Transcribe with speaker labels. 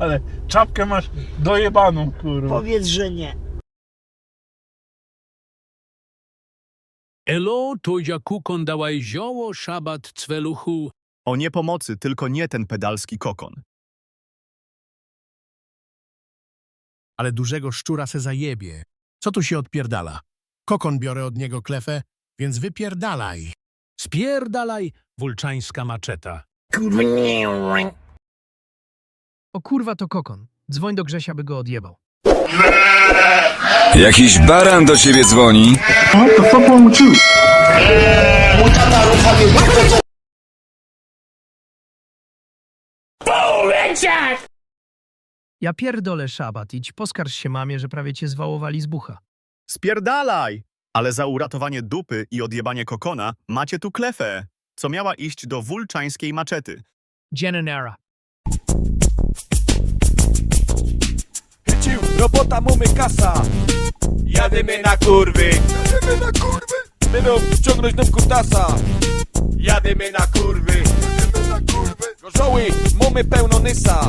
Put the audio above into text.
Speaker 1: Ale czapkę masz dojebaną, kurwa.
Speaker 2: Powiedz, że nie.
Speaker 3: Elo to ja kukon dałaj zioło szabat cweluchu.
Speaker 4: O nie pomocy, tylko nie ten pedalski kokon.
Speaker 5: ale dużego szczura se zajebie. Co tu się odpierdala? Kokon biorę od niego klefę, więc wypierdalaj.
Speaker 3: Spierdalaj, wulczańska maczeta.
Speaker 6: O kurwa to kokon. Dzwoń do Grzesia, by go odjebał.
Speaker 7: Jakiś baran do ciebie dzwoni.
Speaker 6: Ja pierdolę szabat, idź poskarż się mamie, że prawie cię zwałowali z bucha.
Speaker 4: Spierdalaj! Ale za uratowanie dupy i odjebanie kokona macie tu klefę, co miała iść do wulczańskiej maczety.
Speaker 6: Genenera.
Speaker 8: Robota mamy kasa. Jadymy na kurwy. Jadymy na kurwy. Będą ściągnąć nam kutasa. Jadymy na kurwy. Jadymy na kurwy. Gorzoły, mamy pełno nysa